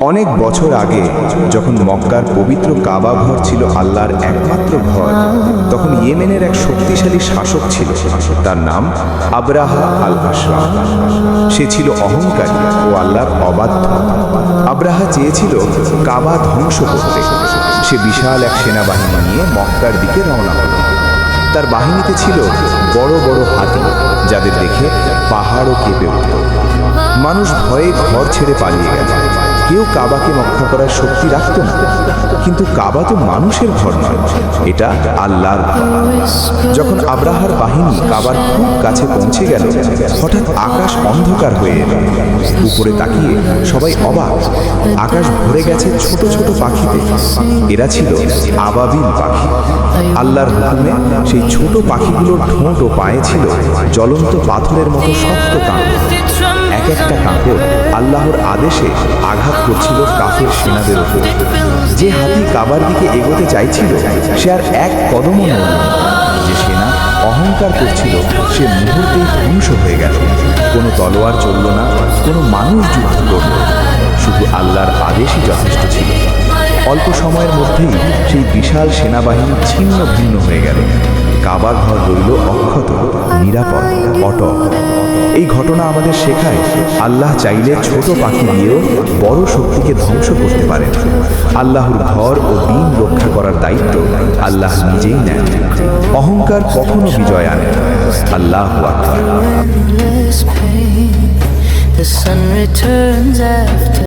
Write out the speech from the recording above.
অনেক বছর আগে যখন মক্কার পবিত্র কাবা ঘর ছিল আল্লাহর একমাত্র ঘর, তখন ইয়েমেনের এক শক্তিশালী শাসক ছিল। তার নাম আবরাহা আল আশরাফ সে ছিল অহংকারী ও আল্লাহর অবাধ্য। আব্রাহা চেয়েছিল কাবা ধ্বংস করতে। সে বিশাল এক সেনাবাহিনী নিয়ে মক্কার দিকে রওনা হল। তার বাহিনীতে ছিল বড় বড় হাতি, যাদের দেখে পাহাড়ও কেঁপে উঠত মানুষ ভয়ে ঘর ছেড়ে পালিয়ে গেল। কেউ কাবাকে রক্ষা করার শক্তি রাখত না। কিন্তু কাবা তো মানুষের ঘর নয়। এটা আল্লাহর যখন আব্রাহার বাহিনী কাবার খুব কাছে পৌঁছে গেল, হঠাৎ আকাশ অন্ধকার হয়ে এলো। উপরে তাকিয়ে সবাই অবাক। আকাশ ভরে গেছে ছোট ছোট পাখিতে। এরা ছিল আবাবিল পাখি। আল্লাহর হুকুমে সেই ছোট পাখিগুলোর ঠোঁট ও পায়ে ছিল জ্বলন্ত পাথরের মতো শক্ত কাঁপ এক একটা কাঁকড় আল্লাহর আদেশে আঘাত করছিল কাফের সেনাদের উপর। যে হাতি কাবার দিকে এগোতে চাইছিল, সে আর এক কদমও নড়ল না। যে সেনা অহংকার করছিল, সে মুহূর্তেই ধ্বংস হয়ে গেল। কোনো তলোয়ার চলল না, কোনো মানুষ যুদ্ধ করল শুধু আল্লাহর আদেশই যথেষ্ট ছিল। অল্প সময়ের মধ্যেই সেই বিশাল সেনাবাহিনী ছিন্ন ভিন্ন হয়ে গেল। কাবা ঘর রইল অক্ষত, নিরাপদ, অটল। এই ঘটনা আমাদের শেখায়, আল্লাহ চাইলে ছোট পাখি দিয়েও বড় শক্তিকে ধ্বংস করতে পারেন আল্লাহর ঘর ও দিন রক্ষা করার দায়িত্ব আল্লাহ নিজেই নেন অহংকার কখনো বিজয় আনে। আল্লাহ.